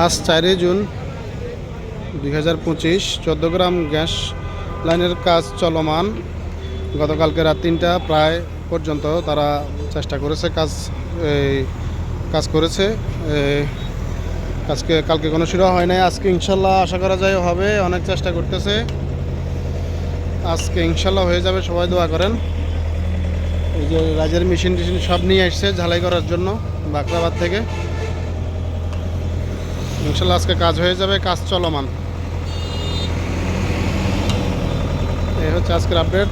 আজ চারই জুন দুই হাজার পঁচিশ গ্যাস লাইনের কাজ চলমান। গতকালকে রাত তিনটা প্রায় পর্যন্ত তারা চেষ্টা করেছে কাজ কাজ করেছে। আজকে, কালকে কোনো শুরু হয় নাই। আজকে ইনশাল্লাহ আশা করা যায় হবে, অনেক চেষ্টা করতেছে। আজকে ইনশাল্লাহ হয়ে যাবে, সবাই দোয়া করেন। এই যে রাজের মেশিন টেশিন সব নিয়ে আসছে ঝালাই করার জন্য বাকরাবাদ থেকে। ইনশাল্লাহ আজকে কাজ হয়ে যাবে, কাজ চলমান। এই হচ্ছে আজকের আপডেট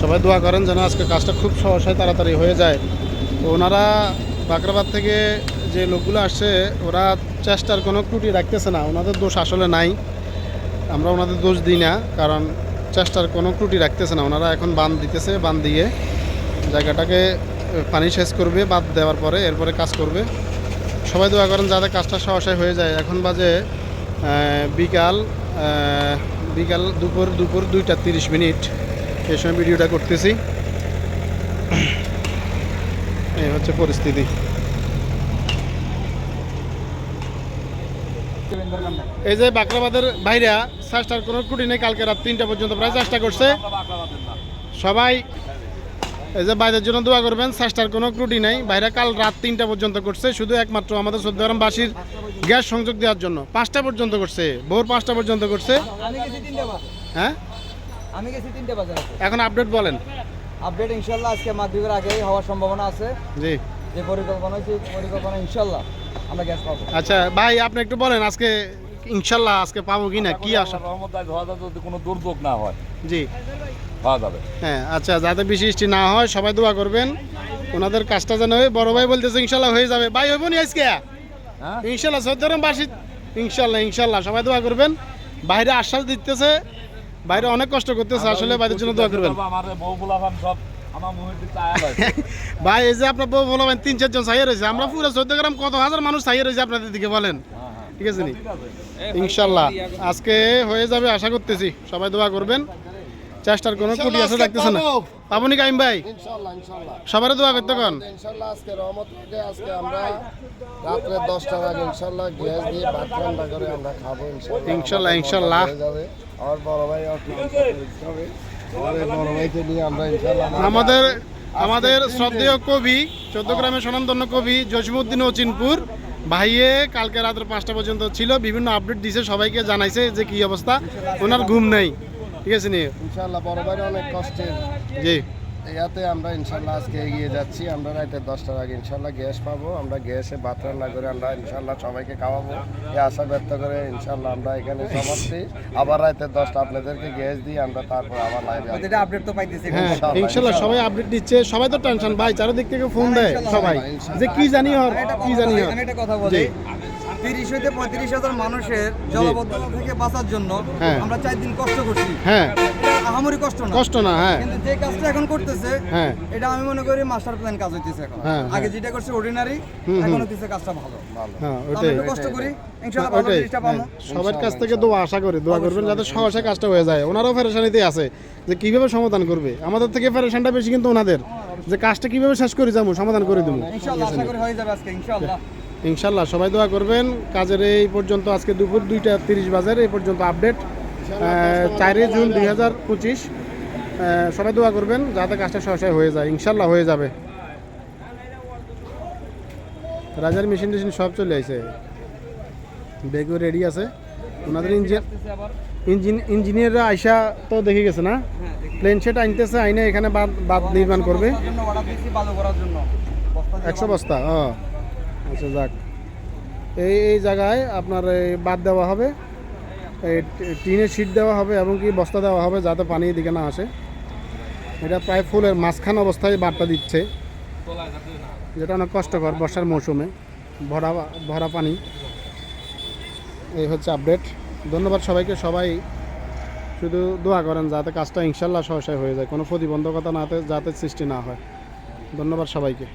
সবাই দোয়া করেন যেন আজকে কাজটা খুব সহসায় তাড়াতাড়ি হয়ে যায়। তো ওনারা বাকরাবাদ থেকে যে লোকগুলো আসছে, ওরা চেষ্টার কোনো ত্রুটি রাখতেছে না। ওনাদের দোষ আসলে নাই। আমরা ওনাদের দোষ দিই না, কারণ চেষ্টার কোনো ত্রুটি রাখতেছে না। ওনারা এখন বাঁধ দিতেছে, বাঁধ দিয়ে জায়গাটাকে পানি শেষ করবে, বাঁধ দেওয়ার পরে এরপরে কাজ করবে। সবাই দোয়া করেন যাতে কাজটা সহসায় হয়ে যায়। এখন বাজে বিকাল বিকাল দুপুর দুপুর দুইটা তিরিশ মিনিট। এই সময় ভিডিওটা করতেছি। এই হচ্ছে পরিস্থিতি। এই যে বাকরাবাদের বাইরা চেষ্টার কোনো ত্রুটি নেই, কালকে রাত তিনটা পর্যন্ত প্রায় চেষ্টা করছে। সবাই এই যে বাইরের জন্য দোয়া করবেন চেষ্টার কোনো ত্রুটি নেই। বাইরে কাল রাত তিনটা পর্যন্ত করছে শুধু একমাত্র আমাদের চোদ্দগ্রামবাসীর গ্যাস সংযোগ দেওয়ার জন্য। পাঁচটা পর্যন্ত করছে ভোর পাঁচটা পর্যন্ত করছে। হ্যাঁ? আমি গেছি তিনটে বাজে এখন আপডেট বলেন। আপডেট ইনশাল্লাহ আজকে মাগরিবের আগেই হওয়ার সম্ভাবনা আছে। জি। যে পরিকল্পনা হয়েছে পরিকল্পনা ইনশাল্লাহ আমরা গ্যাস পাবো। আচ্ছা ভাই আপনি একটু বলেন আজকে ইনশাল্লাহ আজকে পাবো কি না কি আশা? যদি কোনো দুর্যোগ না হয়। জি। পাওয়া যাবে। হ্যাঁ আচ্ছা যাতে বৃষ্টি না হয় সবাই দোয়া করবেন। ওনাদের কাজটা যেন হয় বড় ভাই বলতেছে ইনশাল্লাহ হয়ে যাবে। ভাই হইব নি আজকে? হ্যাঁ? ইনশাল্লাহ চোদ্দগ্রাম বাসী ইনশাল্লাহ ইনশাল্লাহ সবাই দোয়া করবেন। বাইরে আশ্বাস দিতেছে বাইরে অনেক কষ্ট করতেছে আসলে বাইরের জন্য দোয়া করবেন। আমার বউ বুলাফান সব। ভাই এই যে আপনার বউ বলবেন তিন চারজন ছাইয়ে রয়েছে আমরা পুরো চোদ্দ গ্রাম কত হাজার মানুষ ছাইয়ে রয়েছে আপনাদের দিকে বলেন। ঠিক আছে নি? ইনশাল্লাহ। আজকে হয়ে যাবে আশা করতেছি। সবাই দোয়া করবেন। চেষ্টার কোনো কুটি আসে রাখতেছে না। পাবনি কাইম ভাই। সবারই দোয়া করতে কন। ইনশাল্লাহ আজকে রহমত আজকে আমরা রাত্রে দশটার আগে ইনশাল্লাহ গ্যাস দিয়ে ভাত ঠান্ডা করে আমরা খাব ইনশাল্লাহ। ইনশাল্লাহ, ইনশাল্লাহ। বড় ভাই আর কি হবে। আমার এই বড় ভাইকে নিয়ে আমরা ইনশাল্লাহ আমাদের আমাদের শ্রদ্ধেয় কবি চোদ্দ গ্রামের স্বনামধন্য কবি জসিমুদ্দিন ওচিনপুর ভাইয়ে কালকে রাত্রে পাঁচটা পর্যন্ত ছিল বিভিন্ন আপডেট দিছে সবাইকে জানাইছে যে কি অবস্থা। ওনার ঘুম নেই। ঠিক আছে নি? ইনশাল্লাহ বড় ভাই অনেক কষ্টে জি। ইয়াতে আমরা ইনশাল্লাহ আজকে এগিয়ে যাচ্ছি। আমরা রাতে দশটার আগে ইনশাল্লাহ গ্যাস পাবো। আমরা গ্যাসে ভাত রান্না করে আমরা ইনশাল্লাহ সবাইকে খাওয়াবো। এই আশা ব্যক্ত করে ইনশাল্লাহ আমরা এখানে সমাপ্তি। আবার রাতে দশটা আপনাদেরকে গ্যাস দিয়ে আমরা তারপর আবার লাইভে প্রতিটা আপডেট তো পাইতেছি। হ্যাঁ ইনশাল্লাহ, সবাই আপডেট দিচ্ছে। সবাই তো টেনশন ভাই চারিদিক থেকে ফোন দেয় সবাই। যে কি জানি হর কি জানি একটা কথা বলি। তিরিশ হইতে পঁয়ত্রিশ হাজার মানুষের জলবদ্ধতা থেকে বাঁচার জন্য হ্যাঁ। আমরা চার দিন কষ্ট করছি। হ্যাঁ। আহামরি কষ্ট না। কষ্ট না হ্যাঁ। কিন্তু যে কাজটা এখন করতেছে হ্যাঁ। এটা আমি মনে করি মাস্টার প্ল্যান কাজ হইতেছে এখন। হ্যাঁ, আগে হ্যাঁ। যেটা করছে অর্ডিনারি এখন হইতেছে কাজটা ভালো। হ্যাঁ ওটাই কষ্ট করি। ইনশাআল্লাহ ভালো জিনিসটা পাবো। সবার কাছ থেকে দোয়া আশা করি দোয়া করবেন যাতে সহসা কাজটা হয়ে যায়। ওনারাও ফেরেশানিতে আছে যে কীভাবে সমাধান করবে? আমাদের থেকে ফেরেশানটা বেশি কিন্তু ওনাদের। যে কাজটা কীভাবে শেষ করে যাব সমাধান করে দেবো। ইনশাআল্লাহ আশা করি হয়ে যাবে আজকে ইনশাআল্লাহ। ইনশাল্লাহ সবাই দোয়া করবেন। কাজের এই পর্যন্ত আজকে দুপুর দুইটা তিরিশ বাজার এই পর্যন্ত আপডেট। চারই জুন দুই হাজার পঁচিশ সবাই দোয়া করবেন যাতে কাজটা সহসায় হয়ে যায়। ইনশাল্লাহ হয়ে যাবে। রাজার মেশিন টেশিন সব চলে আসে ব্যাগও রেডি আছে। ওনাদের ইঞ্জিনিয়ার ইঞ্জিন ইঞ্জিনিয়াররা আইসা তো দেখে গেছে না? হ্যাঁ প্লেন সেট আনতেছে আইনে এখানে বাদ বাদ নির্মাণ করবে। একশো বস্তা ও। আচ্ছা যাক। এই এই জায়গায় আপনার এই বাদ দেওয়া হবে। এই টিনের শিট দেওয়া হবে এবং কি বস্তা দেওয়া হবে যাতে পানি এদিকে না আসে। এটা প্রায় ফুলের মাঝখান অবস্থায় বাদটা দিচ্ছে। যেটা অনেক কষ্টকর বর্ষার মৌসুমে। ভরা ভরা পানি। এই হচ্ছে আপডেট। ধন্যবাদ সবাইকে। সবাই শুধু দোয়া করেন যাতে কাজটা ইনশাল্লাহ সহসায় হয়ে যায়। কোনো প্রতিবন্ধকতা না যাতে সৃষ্টি না হয়। ধন্যবাদ সবাইকে।